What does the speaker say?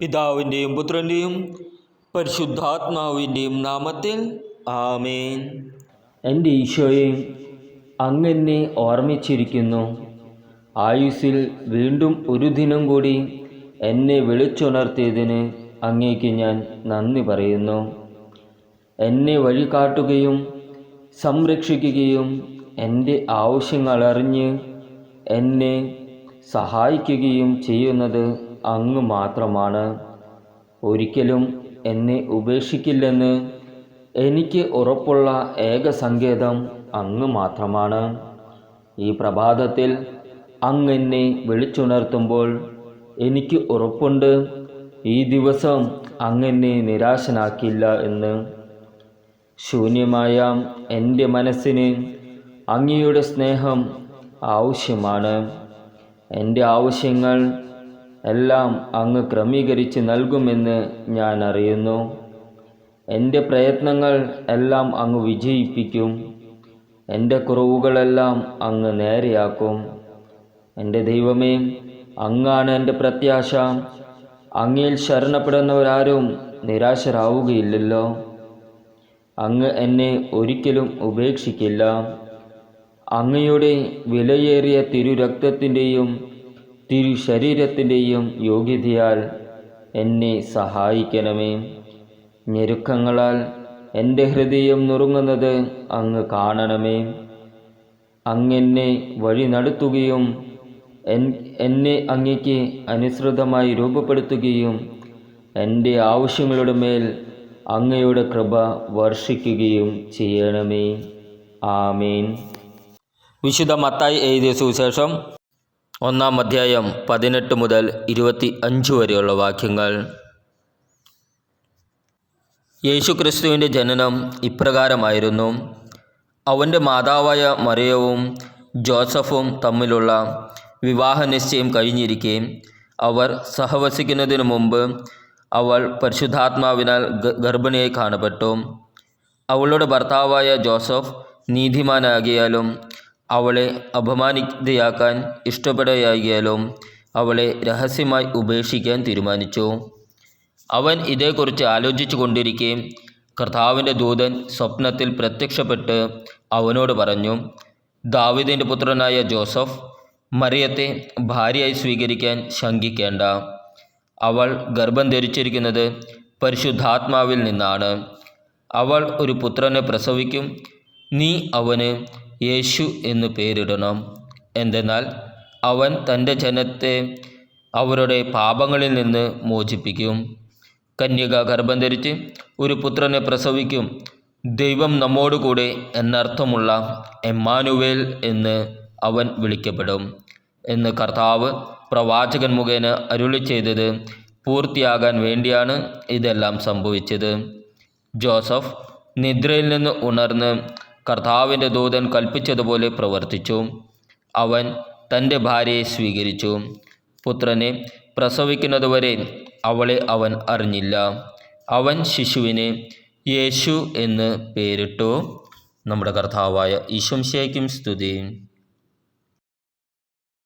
പിതാവിന്റെയും പുത്രന്റെയും പരിശുദ്ധാത്മാവിന്റെയും നാമത്തിൽ ആമേൻ. എന്റെ ഈശോയെ അങ്ങനെ ഓർമ്മിച്ചിരിക്കുന്നു. ആയുസ്സിൽ വീണ്ടും ഒരു ദിനം കൂടി എന്നെ വിളിച്ചുണർത്തിയതിന് അങ്ങേക്ക് ഞാൻ നന്ദി പറയുന്നു. എന്നെ വഴി കാട്ടുകയും സംരക്ഷിക്കുകയും എന്റെ ആവശ്യങ്ങൾ അറിഞ്ഞ് എന്നെ സഹായിക്കുകയും ചെയ്യുന്നത് അങ്ങ് മാത്രമാണ്. ഒരിക്കലും എന്നെ ഉപേക്ഷിക്കില്ലെന്ന് എനിക്ക് ഉറപ്പുള്ള ഏക സങ്കേതം അങ്ങ് മാത്രമാണ്. ഈ പ്രഭാതത്തിൽ അങ്ങ് എന്നെ വിളിച്ചുണർത്തുമ്പോൾ എനിക്ക് ഉറപ്പുണ്ട്. ഈ ദിവസം അങ്ങെന്നെ നിരാശനാക്കില്ല എന്ന്. ശൂന്യമായ എന്റെ മനസ്സിന് അങ്ങയുടെ സ്നേഹം ആവശ്യമാണ്. എന്റെ ആവശ്യങ്ങൾ എല്ലാം അങ്ങ് ക്രമീകരിച്ച് നൽകുമെന്ന് ഞാൻ അറിയുന്നു. എന്റെ പ്രയത്നങ്ങൾ എല്ലാം അങ്ങ് വിജയിപ്പിക്കും. എന്റെ കുറവുകളെല്ലാം അങ്ങ് നേരെയാക്കും. എന്റെ ദൈവമേ അങ്ങാണ് എന്റെ പ്രത്യാശ. അങ്ങയിൽ ശരണപ്പെടുന്നവരാരും നിരാശരാവുകയില്ലല്ലോ. അങ്ങ് എന്നെ ഒരിക്കലും ഉപേക്ഷിക്കില്ല. അങ്ങയുടെ വിലയേറിയ തിരുരക്തത്തിന്റെയും തിരു ശരീരത്തിന്റെയും യോഗ്യതയാൽ എന്നെ സഹായിക്കണമേ. ഞെരുക്കങ്ങളാൽ എന്റെ ഹൃദയം നുറുങ്ങുന്നത് അങ്ങ് കാണണമേ. അങ്ങെന്നെ വഴി നടത്തുകയും എന്നെ അങ്ങയ്ക്ക് അനുസൃതമായി രൂപപ്പെടുത്തുകയും എന്റെ ആവശ്യങ്ങളുടെ മേൽ അങ്ങയുടെ കൃപ വർഷിക്കുകയും ചെയ്യണമേ. ആമേൻ. വിശുദ്ധ മത്തായി എഴുതിയ സുവിശേഷം ഒന്നാം അധ്യായം പതിനെട്ട് മുതൽ ഇരുപത്തി അഞ്ച് വരെയുള്ള വാക്യങ്ങൾ. യേശുക്രിസ്തുവിന്റെ ജനനം ഇപ്രകാരമായിരുന്നു. അവന്റെ മാതാവായ മറിയവും ജോസഫും തമ്മിലുള്ള വിവാഹ നിശ്ചയം കഴിഞ്ഞിരിക്കെ അവർ സഹവസിക്കുന്നതിനു മുമ്പ് അവൾ പരിശുദ്ധാത്മാവിനാൽ ഗർഭിണിയായി കാണപ്പെട്ടു. അവളുടെ ഭർത്താവായ ജോസഫ് നീതിമാനാകിയാലും അവളെ അപമാനിതയാക്കാൻ ഇഷ്ടപ്പെടുകയാകിയാലും അവളെ രഹസ്യമായി ഉപേക്ഷിക്കാൻ തീരുമാനിച്ചു. അവൻ ഇതേക്കുറിച്ച് ആലോചിച്ചു കൊണ്ടിരിക്കെ കർത്താവിന്റെ ദൂതൻ സ്വപ്നത്തിൽ പ്രത്യക്ഷപ്പെട്ട് അവനോട് പറഞ്ഞു ദാവിദിന്റെ പുത്രനായ ജോസഫ് മറിയത്തെ ഭാര്യയായി സ്വീകരിക്കാൻ ശങ്കിക്കേണ്ട. അവൾ ഗർഭം ധരിച്ചിരിക്കുന്നത് പരിശുദ്ധാത്മാവിൽ നിന്നാണ്. അവൾ ഒരു പുത്രനെ പ്രസവിക്കും. നീ അവന് യേശു എന്നു പേരിടണം. എന്തെന്നാൽ അവൻ തന്റെ ജനത്തെ അവരുടെ പാപങ്ങളിൽ നിന്ന് മോചിപ്പിക്കും. കന്യക ഗർഭം ധരിച്ച് ഒരു പുത്രനെ പ്രസവിക്കും. ദൈവം നമ്മോടുകൂടെ എന്നർത്ഥമുള്ള എമ്മാനുവേൽ എന്ന് അവൻ വിളിക്കപ്പെടും എന്ന് കർത്താവ് പ്രവാചകൻ മുഖേന അരുളി ചെയ്തത് പൂർത്തിയാകാൻ വേണ്ടിയാണ് ഇതെല്ലാം സംഭവിച്ചത്. ജോസഫ് നിദ്രയിൽ നിന്ന് ഉണർന്ന് കർത്താവിന്റെ ദൂതൻ കൽപ്പിച്ചതുപോലെ പ്രവർത്തിച്ചു. അവൻ തന്റെ ഭാര്യയെ സ്വീകരിച്ചു. പുത്രനെ പ്രസവിക്കുന്നതുവരെ അവളെ അവൻ അറിഞ്ഞില്ല. അവൻ ശിശുവിനെ യേശു എന്ന് പേരിട്ടു. നമ്മുടെ കർത്താവായ ഈശംശയ്ക്കും സ്തുതി.